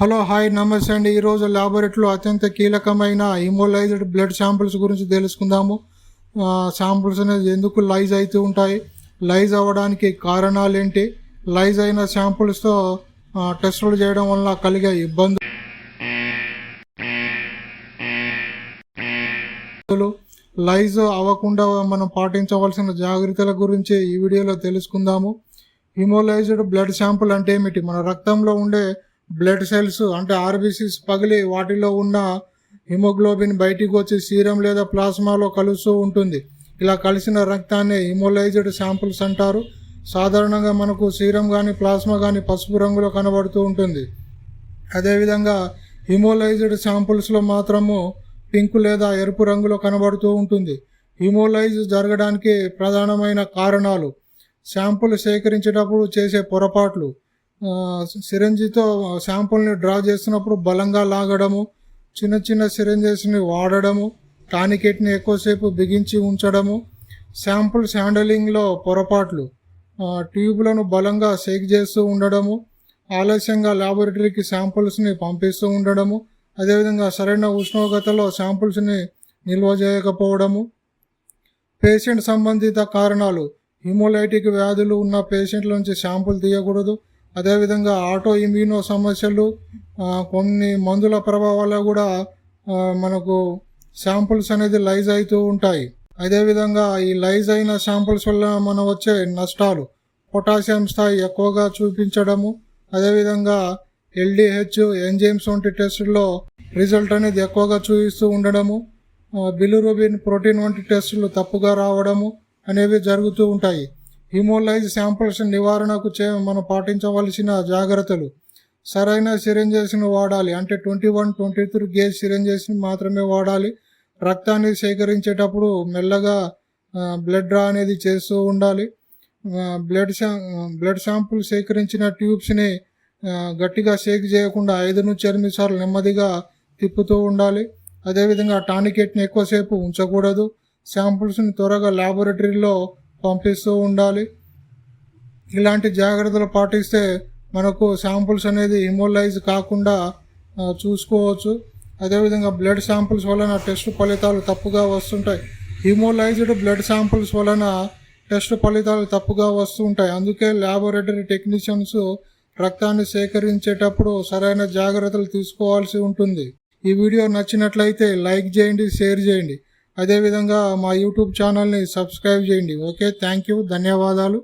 Hello hi నమస్తే అండి. ఈరోజు ల్యాబొరేటరీలో అత్యంత కీలకమైన ఇమోలైజ్డ్ బ్లడ్ శాంపిల్స్ గురించి తెలుసుకుందాము. శాంపిల్స్ అనేది ఎందుకు లైజ్ అవుతూ ఉంటాయి? లైజ్ అవ్వడానికి కారణాలు ఏంటి? లైజ్ అయిన శాంపిల్స్తో టెస్టులు చేయడం వల్ల కలిగే ఇబ్బందులు లైజ్ అవ్వకుండా మనం పాటించవలసిన జాగ్రత్తల గురించి ఈ వీడియోలో తెలుసుకుందాము. హిమోలైజ్డ్ బ్లడ్ శాంపుల్ అంటే ఏమిటి? మన రక్తంలో ఉండే బ్లడ్ సెల్స్ అంటే ఆర్బీసీస్ పగిలి వాటిలో ఉన్న హిమోగ్లోబిన్ బయటికి వచ్చి సీరం లేదా ప్లాస్మాలో కలుస్తూ ఉంటుంది. ఇలా కలిసిన రక్తాన్ని హిమోలైజ్డ్ శాంపుల్స్ అంటారు. సాధారణంగా మనకు సీరం కానీ ప్లాస్మా కానీ పసుపు రంగులో కనబడుతూ ఉంటుంది. అదేవిధంగా హిమోలైజ్డ్ శాంపుల్స్లో మాత్రము పింక్ లేదా ఎరుపు రంగులో కనబడుతూ ఉంటుంది. హిమోలైజ్ జరగడానికి ప్రధానమైన కారణాలు. శాంపుల్ సేకరించేటప్పుడు చేసే పొరపాట్లు. సిరంజితో శాంపుల్ని డ్రా చేస్తున్నప్పుడు బలంగా లాగడము చిన్న చిన్న సిరంజెస్ని వాడడము టానికెట్ని ఎక్కువసేపు బిగించి ఉంచడము శాంపుల్స్ హ్యాండలింగ్లో పొరపాట్లు ట్యూబ్లను బలంగా షేక్ చేస్తూ ఉండడము ఆలస్యంగా ల్యాబొరేటరీకి శాంపుల్స్ని పంపిస్తూ ఉండడము అదేవిధంగా సరైన ఉష్ణోగ్రతలో శాంపుల్స్ని నిల్వ చేయకపోవడము. పేషెంట్ సంబంధిత కారణాలు హిమోలైటిక్ వ్యాధులు ఉన్న పేషెంట్ల నుంచి శాంపుల్ తీయకూడదు అదేవిధంగా ఆటో ఇమ్యూనో సమస్యలు కొన్ని మందుల ప్రభావాల కూడా మనకు శాంపుల్స్ అనేది లైజ్ అవుతూ ఉంటాయి. అదేవిధంగా ఈ లైజ్ అయిన శాంపుల్స్ వల్ల మన వచ్చే నష్టాలు పొటాషియం స్థాయి ఎక్కువగా చూపించడము అదేవిధంగా ఎల్డిహెచ్ ఎంజైమ్స్ వంటి టెస్టుల్లో రిజల్ట్ అనేది ఎక్కువగా చూపిస్తూ ఉండడము బిలురుబిన్ ప్రోటీన్ వంటి టెస్టులు తప్పుగా రావడము అనేవి జరుగుతూ ఉంటాయి. హిమోలైజ్ శాంపుల్స్ నివారణకు చే మనం పాటించవలసిన జాగ్రత్తలు. సరైన సిరంజెస్ని వాడాలి. అంటే twenty one twenty three gauge సిరంజెస్ని మాత్రమే వాడాలి. రక్తాన్ని సేకరించేటప్పుడు మెల్లగా బ్లడ్ డ్రా అనేది చేస్తూ ఉండాలి. బ్లడ్ శా బ్లడ్ శాంపుల్ సేకరించిన ట్యూబ్స్ని గట్టిగా షేక్ చేయకుండా ఐదు నుంచి ఎనిమిది సార్లు నెమ్మదిగా తిప్పుతూ ఉండాలి. అదేవిధంగా టానికెట్ని ఎక్కువసేపు ఉంచకూడదు. శాంపుల్స్ని త్వరగా ల్యాబొరేటరీలో పంపిస్తూ ఉండాలి. ఇలాంటి జాగ్రత్తలు పాటిస్తే మనకు శాంపుల్స్ అనేది హిమోలైజ్ కాకుండా చూసుకోవచ్చు. అదేవిధంగా బ్లడ్ శాంపుల్స్ వలన టెస్ట్ ఫలితాలు తప్పుగా వస్తుంటాయి. హిమోలైజ్డ్ బ్లడ్ శాంపుల్స్ వలన టెస్ట్ ఫలితాలు తప్పుగా వస్తుంటాయి. అందుకే ల్యాబొరేటరీ టెక్నీషియన్స్ రక్తాన్ని సేకరించేటప్పుడు సరైన జాగ్రత్తలు తీసుకోవాల్సి ఉంటుంది. ఈ వీడియో నచ్చినట్లయితే లైక్ చేయండి షేర్ చేయండి. అదేవిధంగా మా యూట్యూబ్ ఛానల్ని సబ్స్క్రైబ్ చేయండి. ఓకే థ్యాంక్ యూ ధన్యవాదాలు.